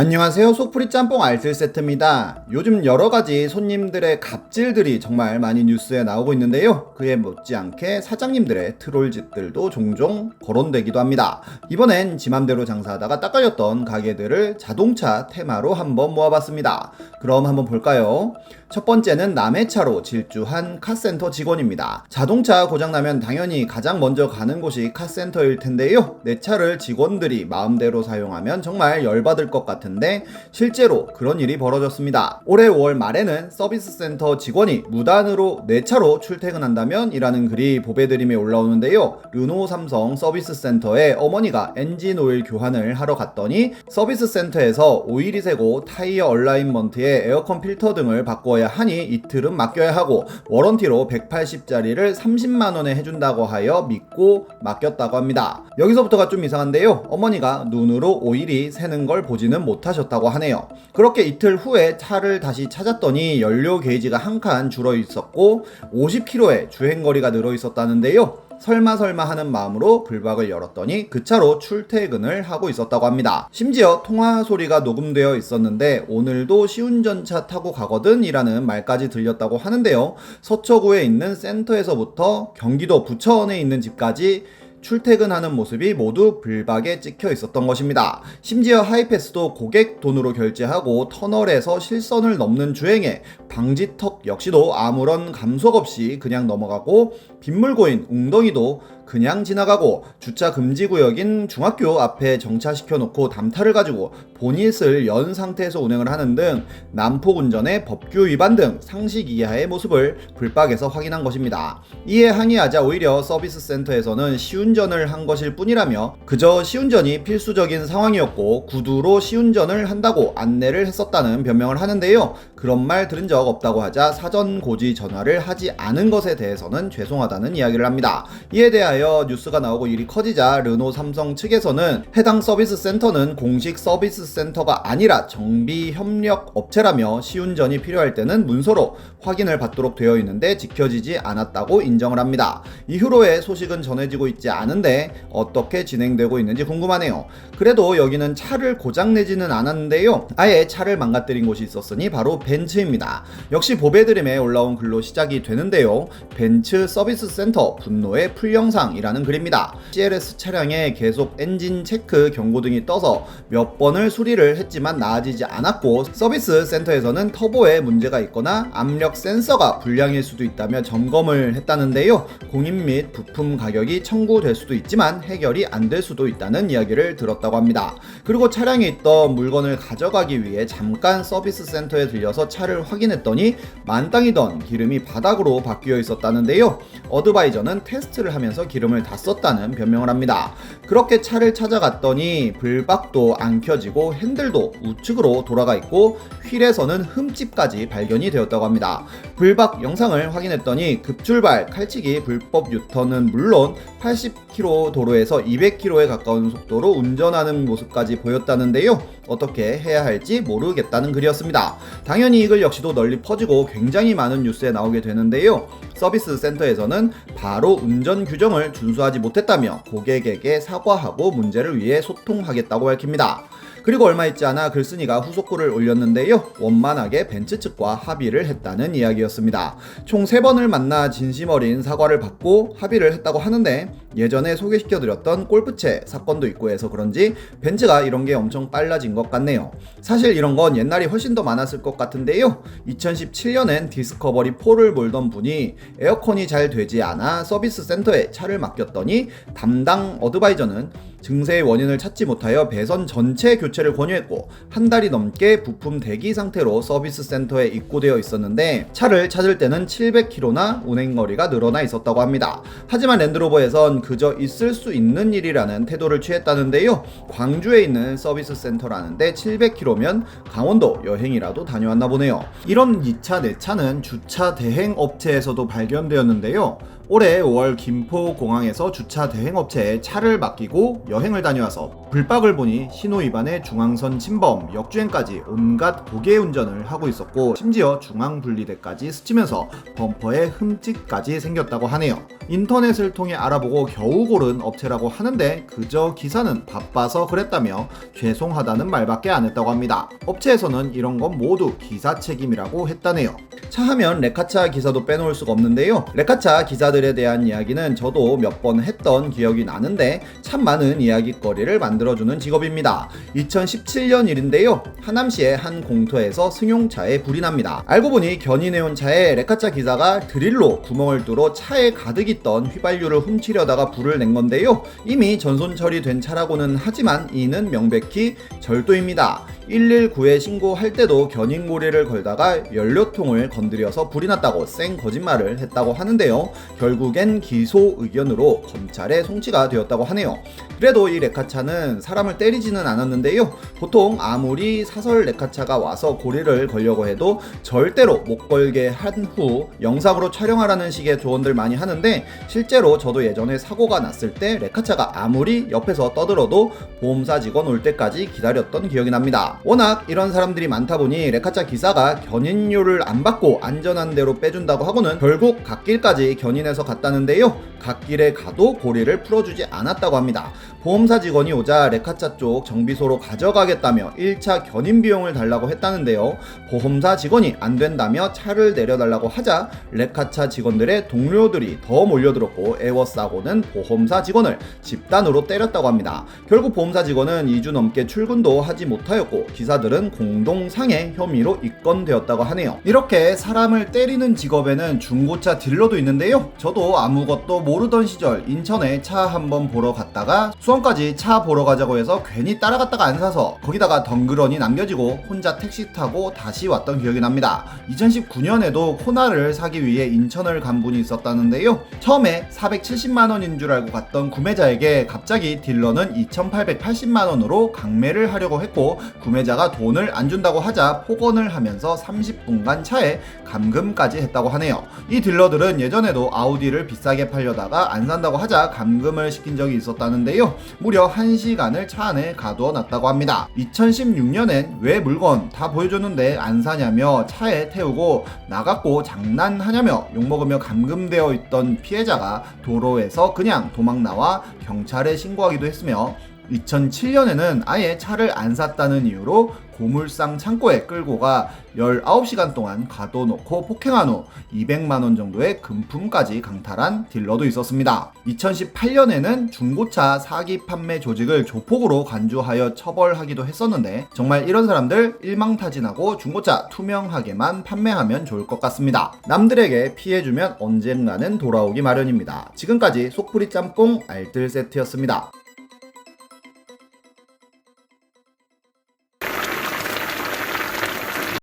안녕하세요. 속풀이 짬뽕 알뜰 세트입니다. 요즘 여러 가지 손님들의 갑질들이 정말 많이 뉴스에 나오고 있는데요. 그에 못지않게 사장님들의 트롤짓들도 종종 거론되기도 합니다. 이번엔 지맘대로 장사하다가 닦아렸던 가게들을 자동차 테마로 한번 모아봤습니다. 그럼 한번 볼까요? 첫 번째는 남의 차로 질주한 카센터 직원입니다. 자동차 고장나면 당연히 가장 먼저 가는 곳이 카센터일 텐데요. 내 차를 직원들이 마음대로 사용하면 정말 열받을 것 같은데 실제로 그런 일이 벌어졌습니다. 올해 5월 말에는 서비스 센터 직원이 무단으로 내 차로 출퇴근한다면 이라는 글이 보배드림에 올라오는데요. 르노 삼성 서비스 센터에 어머니가 엔진 오일 교환을 하러 갔더니 서비스 센터에서 오일이 새고 타이어 얼라인먼트에 에어컨 필터 등을 바꿔야 하니 이틀은 맡겨야 하고 워런티로 180짜리를 30만 원에 해준다고 하여 믿고 맡겼다고 합니다. 여기서부터가 좀 이상한데요. 어머니가 눈으로 오일이 새는 걸 보지는 못하셨다고 하네요. 그렇게 이틀 후에 차를 다시 찾았더니 연료 게이지가 한 칸 줄어 있었고 50km의 주행거리가 늘어 있었다는데요. 설마 설마 하는 마음으로 불박을 열었더니 그 차로 출퇴근을 하고 있었다고 합니다. 심지어 통화 소리가 녹음되어 있었는데 오늘도 시운전차 타고 가거든 이라는 말까지 들렸다고 하는데요. 서초구에 있는 센터에서부터 경기도 부천에 있는 집까지 출퇴근하는 모습이 모두 불박에 찍혀 있었던 것입니다. 심지어 하이패스도 고객 돈으로 결제하고 터널에서 실선을 넘는 주행에 방지턱 역시도 아무런 감속 없이 그냥 넘어가고 빗물고인 웅덩이도 그냥 지나가고 주차 금지 구역인 중학교 앞에 정차시켜 놓고 담타를 가지고 보닛을 연 상태에서 운행을 하는 등 난폭 운전의 법규 위반 등 상식 이하의 모습을 불박에서 확인한 것입니다. 이에 항의하자 오히려 서비스 센터에서는 시운전을 한 것일 뿐이라며 그저 시운전이 필수적인 상황이었고 구두로 시운전을 한다고 안내를 했었다는 변명을 하는데요. 그런 말 들은 적 없다고 하자 사전 고지 전화를 하지 않은 것에 대해서는 죄송하다는 이야기를 합니다. 이에 대하여 뉴스가 나오고 일이 커지자 르노 삼성 측에서는 해당 서비스 센터는 공식 서비스 센터가 아니라 정비 협력 업체라며 시운전이 필요할 때는 문서로 확인을 받도록 되어 있는데 지켜지지 않았다고 인정을 합니다. 이후로의 소식은 전해지고 있지 않은데 어떻게 진행되고 있는지 궁금하네요. 그래도 여기는 차를 고장 내지는 않았는데요. 아예 차를 망가뜨린 곳이 있었으니 바로 벤츠입니다. 역시 보배드림에 올라온 글로 시작이 되는데요. 벤츠 서비스 센터 분노의 풀 영상 이라는 글입니다. CLS 차량에 계속 엔진 체크 경고등이 떠서 몇 번을 수리를 했지만 나아지지 않았고 서비스 센터에서는 터보에 문제가 있거나 압력 센서가 불량일 수도 있다며 점검을 했다는데요. 공인 및 부품 가격이 청구될 수도 있지만 해결이 안 될 수도 있다는 이야기를 들었다고 합니다. 그리고 차량에 있던 물건을 가져가기 위해 잠깐 서비스 센터에 들려서 차를 확인했더니 만땅이던 기름이 바닥으로 바뀌어 있었다는데요. 어드바이저는 테스트를 하면서 기름 을 다 썼다는 변명을 합니다. 그렇게 차를 찾아갔더니 불박도 안 켜지고 핸들도 우측으로 돌아가 있고 휠에서는 흠집까지 발견이 되었다고 합니다. 불박 영상을 확인했더니 급출발, 칼치기, 불법 유턴은 물론 80km 도로에서 200km에 가까운 속도로 운전하는 모습까지 보였다는데요. 어떻게 해야 할지 모르겠다는 글이었습니다. 당연히 이 글 역시도 널리 퍼지고 굉장히 많은 뉴스에 나오게 되는데요. 서비스 센터에서는 바로 운전 규정을 준수하지 못했다며 고객에게 사과하고 문제를 위해 소통하겠다고 밝힙니다. 그리고 얼마 있지 않아 글쓴이가 후속글을 올렸는데요. 원만하게 벤츠 측과 합의를 했다는 이야기였습니다. 총 3번을 만나 진심 어린 사과를 받고 합의를 했다고 하는데 예전에 소개시켜드렸던 골프채 사건도 있고 해서 그런지 벤츠가 이런 게 엄청 빨라진 것 같네요. 사실 이런 건 옛날이 훨씬 더 많았을 것 같은데요. 2017년엔 디스커버리 4를 몰던 분이 에어컨이 잘 되지 않아 서비스 센터에 차를 맡겼더니 담당 어드바이저는 증세의 원인을 찾지 못하여 배선 전체 교체를 권유했고 한 달이 넘게 부품 대기 상태로 서비스 센터에 입고되어 있었는데 차를 찾을 때는 700km나 운행거리가 늘어나 있었다고 합니다. 하지만 랜드로버에선 그저 있을 수 있는 일이라는 태도를 취했다는데요. 광주에 있는 서비스 센터라는데 700km면 강원도 여행이라도 다녀왔나 보네요. 이런 2차, 내 차는 주차 대행 업체에서도 발견되었는데요. 올해 5월 김포 공항에서 주차 대행업체에 차를 맡기고 여행을 다녀와서 불박을 보니 신호 위반에 중앙선 침범, 역주행까지 온갖 고개 운전을 하고 있었고 심지어 중앙 분리대까지 스치면서 범퍼에 흠집까지 생겼다고 하네요. 인터넷을 통해 알아보고 겨우 고른 업체라고 하는데 그저 기사는 바빠서 그랬다며 죄송하다는 말밖에 안 했다고 합니다. 업체에서는 이런 건 모두 기사 책임이라고 했다네요. 차 하면 레카차 기사도 빼놓을 수가 없는데요. 레카차 기사들 에 대한 이야기는 저도 몇 번 했던 기억이 나는데 참 많은 이야기거리를 만들어주는 직업입니다. 2017년 일인데요. 하남시의 한 공터에서 승용차에 불이 납니다. 알고 보니 견인해온 차에 레카차 기사가 드릴로 구멍을 뚫어 차에 가득 있던 휘발유를 훔치려다가 불을 낸 건데요. 이미 전손 처리된 차라고는 하지만 이는 명백히 절도입니다. 119에 신고할 때도 견인고리를 걸다가 연료통을 건드려서 불이 났다고 쌩 거짓말을 했다고 하는데요. 결국엔 기소 의견으로 검찰에 송치가 되었다고 하네요. 그래도 이 레카차는 사람을 때리지는 않았는데요. 보통 아무리 사설 레카차가 와서 고리를 걸려고 해도 절대로 못 걸게 한 후 영상으로 촬영하라는 식의 조언들 많이 하는데 실제로 저도 예전에 사고가 났을 때 레카차가 아무리 옆에서 떠들어도 보험사 직원 올 때까지 기다렸던 기억이 납니다. 워낙 이런 사람들이 많다 보니 레카차 기사가 견인료를 안 받고 안전한 대로 빼준다고 하고는 결국 갓길까지 견인해서 갔다는데요. 갓길에 가도 고리를 풀어주지 않았다고 합니다. 보험사 직원이 오자 레카차 쪽 정비소로 가져가겠다며 1차 견인 비용을 달라고 했다는데요. 보험사 직원이 안 된다며 차를 내려달라고 하자 레카차 직원들의 동료들이 더 몰려들었고 에워싸고는 보험사 직원을 집단으로 때렸다고 합니다. 결국 보험사 직원은 2주 넘게 출근도 하지 못하였고 기사들은 공동상해 혐의로 입건되었다고 하네요. 이렇게 사람을 때리는 직업에는 중고차 딜러도 있는데요. 저도 아무것도 모르던 시절 인천에 차 한번 보러 갔다가 수원까지 차 보러 가자고 해서 괜히 따라갔다가 안 사서 거기다가 덩그러니 남겨지고 혼자 택시 타고 다시 왔던 기억이 납니다. 2019년에도 코나를 사기 위해 인천을 간 분이 있었다는데요. 처음에 470만 원인 줄 알고 갔던 구매자에게 갑자기 딜러는 2,880만 원으로 강매를 하려고 했고 구매자가 돈을 안 준다고 하자 폭언을 하면서 30분간 차에 감금까지 했다고 하네요. 이 딜러들은 예전에도 아우디를 비싸게 팔려다가 안 산다고 하자 감금을 시킨 적이 있었다는데요. 무려 1시간을 차 안에 가두어 놨다고 합니다. 2016년엔 왜 물건 다 보여줬는데 안 사냐며 차에 태우고 나갔고 장난하냐며 욕먹으며 감금되어 있던 피해자가 도로에서 그냥 도망 나와 경찰에 신고하기도 했으며 2007년에는 아예 차를 안 샀다는 이유로 고물상 창고에 끌고 가 19시간 동안 가둬놓고 폭행한 후 200만원 정도의 금품까지 강탈한 딜러도 있었습니다. 2018년에는 중고차 사기 판매 조직을 조폭으로 간주하여 처벌하기도 했었는데 정말 이런 사람들 일망타진하고 중고차 투명하게만 판매하면 좋을 것 같습니다. 남들에게 피해주면 언젠가는 돌아오기 마련입니다. 지금까지 속풀이 짬뽕 알뜰 세트였습니다.